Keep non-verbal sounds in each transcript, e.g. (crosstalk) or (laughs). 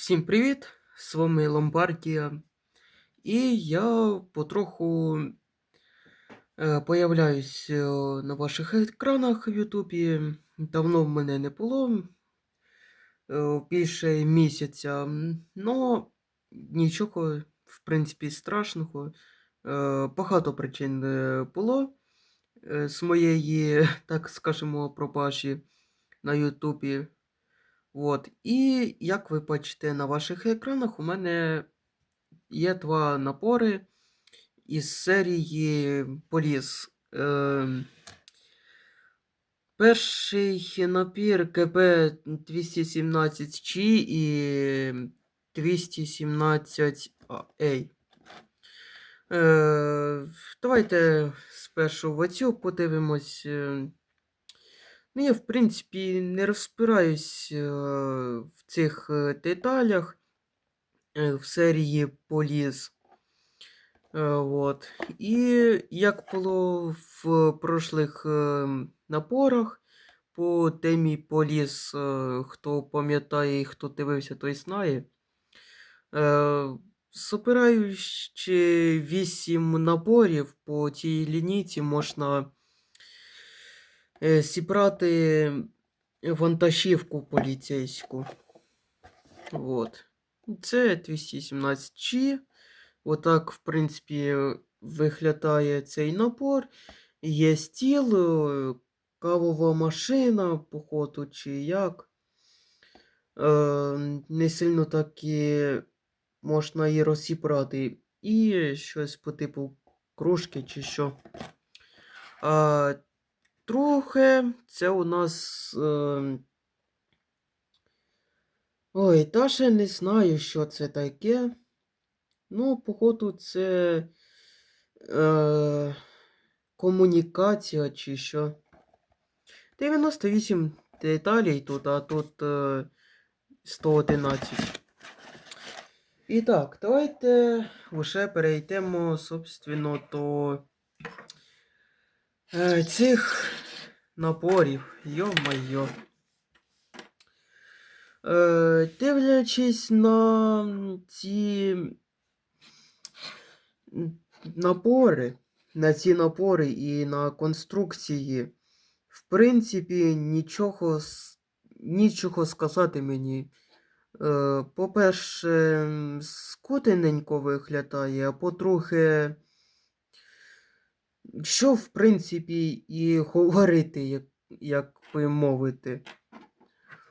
Всім привіт! З вами Ломбардія. І я потроху е, появляюсь е, на ваших екранах в Ютубі. Давно в мене не було е, більше місяця. Но нічого, в принципі, страшного. Багато причин було з моєї, (laughs) так скажемо, пропажі на Ютубі. От. І як ви бачите на ваших екранах, у мене є два напори із серії Поліс. Е, перший напір КП 217 ч і 217 a Е, давайте спершу в оцю подивимось. Ну, я, в принципі, не розпираюсь е, в цих е, деталях е, в серії Поліс. Е, от. І як було в прошлих напорах по темі Поліс, хто пам'ятає і хто дивився, той знає. Собираючи 8 наборів по цій лінійці можна зібрати вантажівку поліцейську. От. Це 217 g Отак, в принципі, виглядає цей набор. Є стіл, е, кавова машина, походу, чи як. Е, не сильно так і можна її розібрати. І щось по типу кружки чи що. А, Друге, це у нас. Е... Ой, даже не знаю, що це таке. Ну, походу, це е... комунікація чи що. 98 деталей тут, а тут е... 111. І так, давайте вже перейдемо, собственно, до цих напорів. Йо-майо. Е, дивлячись на ці напори, на ці напори і на конструкції, в принципі, нічого, нічого сказати мені. Е, По-перше, скотиненько виглядає, а по-друге, що, в принципі, і говорити, як, як би мовити.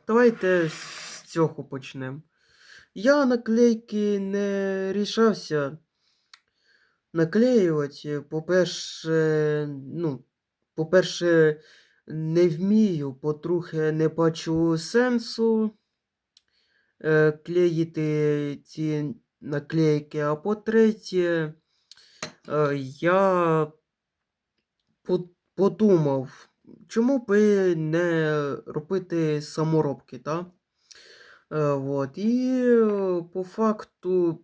Давайте з цього почнемо. Я наклейки не рішався наклеювати. По-перше, ну, по-перше, не вмію, по-друге, не бачу сенсу е, клеїти ці наклейки, а по-третє, е, я подумав, чому би не робити саморобки, так? Е, от. І по факту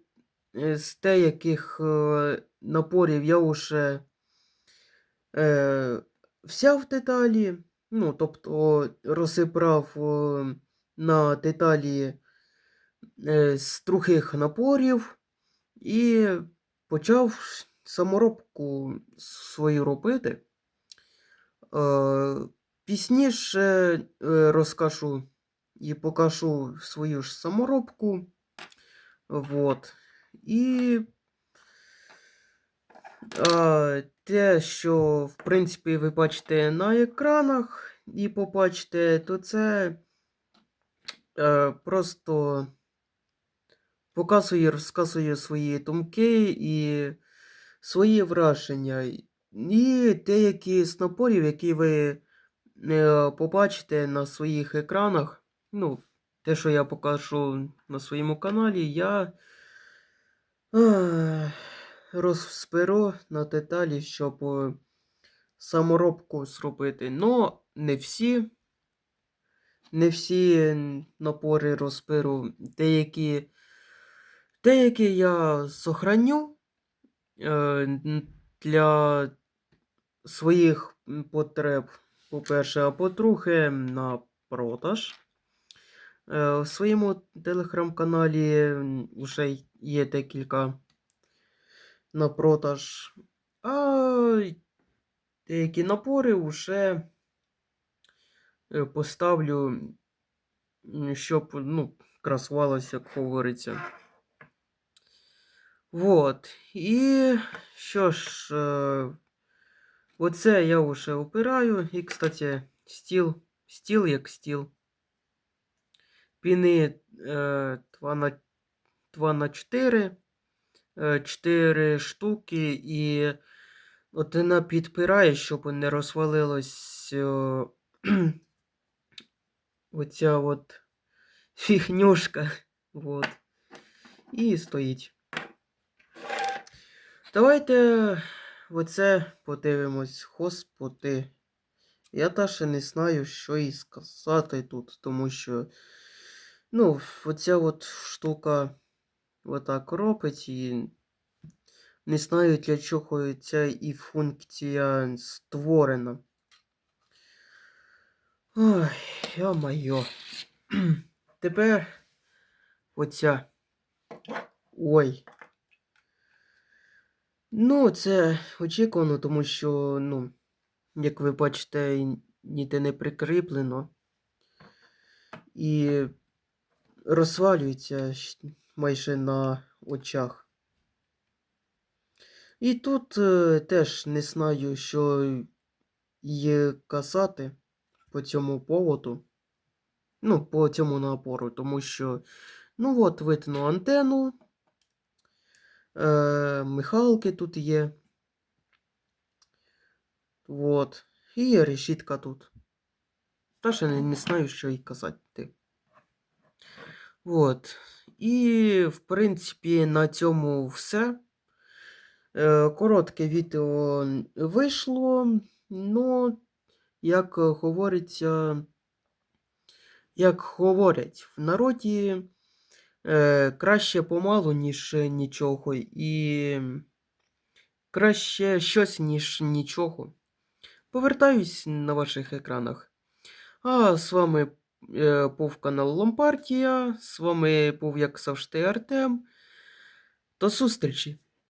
е, з деяких е, напорів я вже взяв деталі, ну, тобто розібрав на деталі з других напорів і почав саморобку свою робити. Пізніше розкажу і покажу свою ж саморобку. Вот. І те, що, в принципі, ви бачите на екранах і побачите, то це е, просто показує, розказує свої думки і свої враження. І деякі з напорів, які ви е, побачите на своїх екранах, ну, те, що я покажу на своєму каналі, я розберу на деталі, щоб е, саморобку зробити. Но не всі. Не всі напори розберу. Деякі, деякі я сохраню е, для своїх потреб, по-перше, а по-друге, на продаж. Е, У своєму телеграм-каналі вже є декілька на продаж, а деякі напори вже е, поставлю, щоб ну, красувалося, як говориться. Вот. І що ж, е, оце я вже опираю. І, кстати, стіл, стіл як стіл. Піни е, 2 на, 2 на 4, е, 4 штуки, і одна підпирає, щоб не розвалилась е, (clears throat) оця от фігнюшка. Вот. І стоїть. Давайте оце подивимось, господи. Я та ще не знаю, що і сказати тут, тому що, ну, оця от штука отак робить і не знаю, для чого ця і функція створена. Ой, йо-майо. Тепер оця. Ой. Ну, це очікувано, тому що, ну, як ви бачите, ніде не прикріплено. І розвалюється майже на очах. І тут е, теж не знаю, що є казати по цьому поводу. Ну, по цьому напору, тому що, ну от, видно антенну. Е, Михалки тут є. Вот. І є решітка тут. Та ще не, не знаю, що й казати. Вот. І, в принципі, на цьому все. Е, Коротке відео вийшло. Ну, як говориться, як говорять в народі, е, краще помалу, ніж нічого, і краще щось, ніж нічого. Повертаюсь на ваших екранах. А з вами е, був канал Ломпартія. З вами був, як завжди, Артем. До зустрічі!